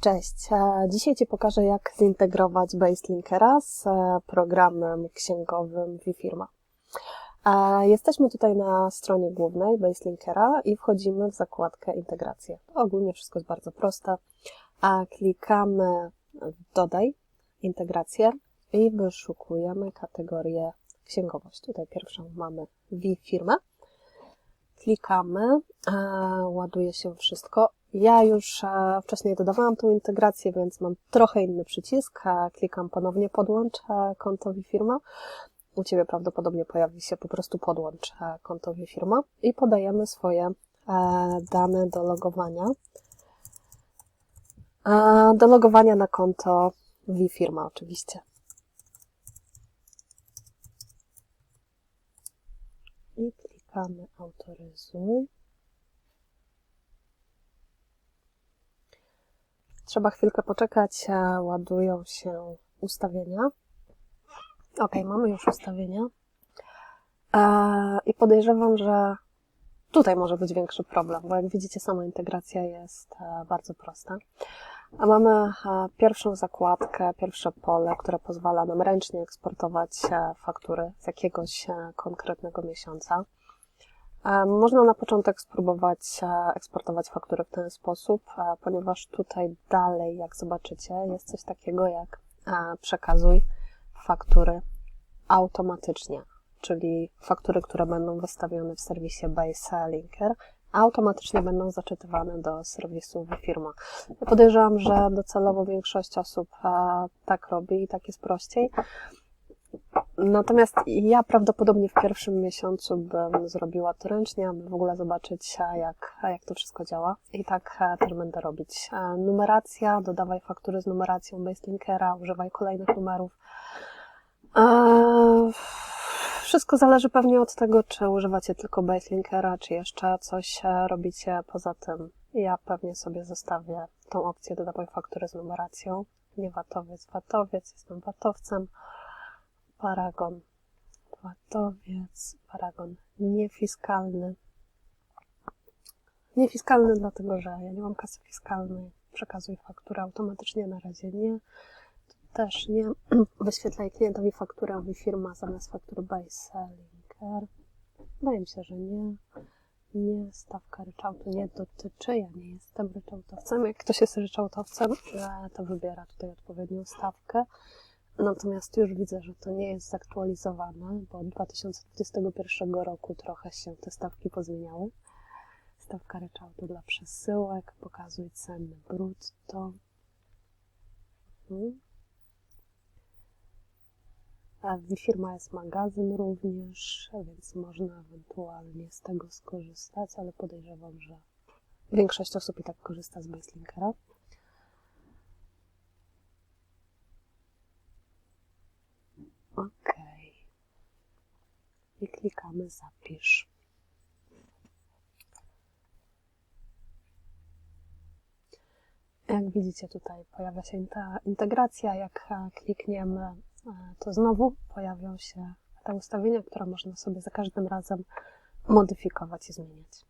Cześć. E, Dzisiaj Ci pokażę, jak zintegrować Baselinkera z e, programem księgowym vFirma. E, Jesteśmy tutaj na stronie głównej Baselinkera i wchodzimy w zakładkę integrację. Ogólnie wszystko jest bardzo proste. Klikamy Dodaj integrację i wyszukujemy kategorię księgowość. Tutaj pierwszą mamy vFirmę. Klikamy, ładuje się wszystko. Ja już e, wcześniej dodawałam tą integrację, więc mam trochę inny przycisk. E, klikam ponownie podłącz e, konto firma. U Ciebie prawdopodobnie pojawi się po prostu podłącz konto firma i podajemy swoje dane do logowania. Do logowania na konto firma oczywiście. I klikamy autoryzuj. Trzeba chwilkę poczekać, ładują się ustawienia. Ok, mamy już ustawienia. E, I podejrzewam, że tutaj może być większy problem, bo jak widzicie, sama integracja jest e, bardzo prosta. A mamy e, pierwszą zakładkę, pierwsze pole, które pozwala nam ręcznie eksportować faktury z jakiegoś konkretnego miesiąca. Można na początek spróbować e, eksportować faktury w ten sposób, e, ponieważ tutaj dalej, jak zobaczycie, jest coś takiego jak e, przekazuj faktury automatycznie, czyli faktury, które będą wystawione w serwisie Base Linker, automatycznie będą zaczytywane do serwisu firma. Ja podejrzewam, że docelowo większość osób tak robi i tak jest prościej. Natomiast ja prawdopodobnie w pierwszym miesiącu bym zrobiła to ręcznie, aby w ogóle zobaczyć, jak, jak to wszystko działa. I tak e, też będę robić. E, numeracja, dodawaj faktury z numeracją Baselinkera, używaj kolejnych numerów. E, wszystko zależy pewnie od tego, czy używacie tylko Baselinkera, czy jeszcze coś robicie poza tym. Ja pewnie sobie zostawię tą opcję dodawaj faktury z numeracją. Nie watowiec, watowiec, jestem watowcem paragon płatowiec, paragon niefiskalny. Niefiskalny dlatego, że ja nie mam kasy fiskalnej. Przekazuj fakturę automatycznie, na razie nie. Też nie. Wyświetlaj klientowi fakturę firma zamiast faktury base linker. Wydaje mi się, że nie. Nie, stawka ryczałtu nie dotyczy. Ja nie jestem ryczałtowcem. Jak ktoś jest ryczałtowcem, to wybiera tutaj odpowiednią stawkę. Natomiast już widzę, że to nie jest zaktualizowane, bo od 2021 roku trochę się te stawki pozmieniały. Stawka ryczałtu dla przesyłek, pokazuj ceny brutto. Mhm. A firma jest magazyn również, więc można ewentualnie z tego skorzystać, ale podejrzewam, że większość osób i tak korzysta z Baselinkera. OK. I klikamy zapisz. Jak widzicie tutaj pojawia się ta integracja. Jak klikniemy, e, to znowu pojawią się te ustawienia, które można sobie za każdym razem modyfikować i zmieniać.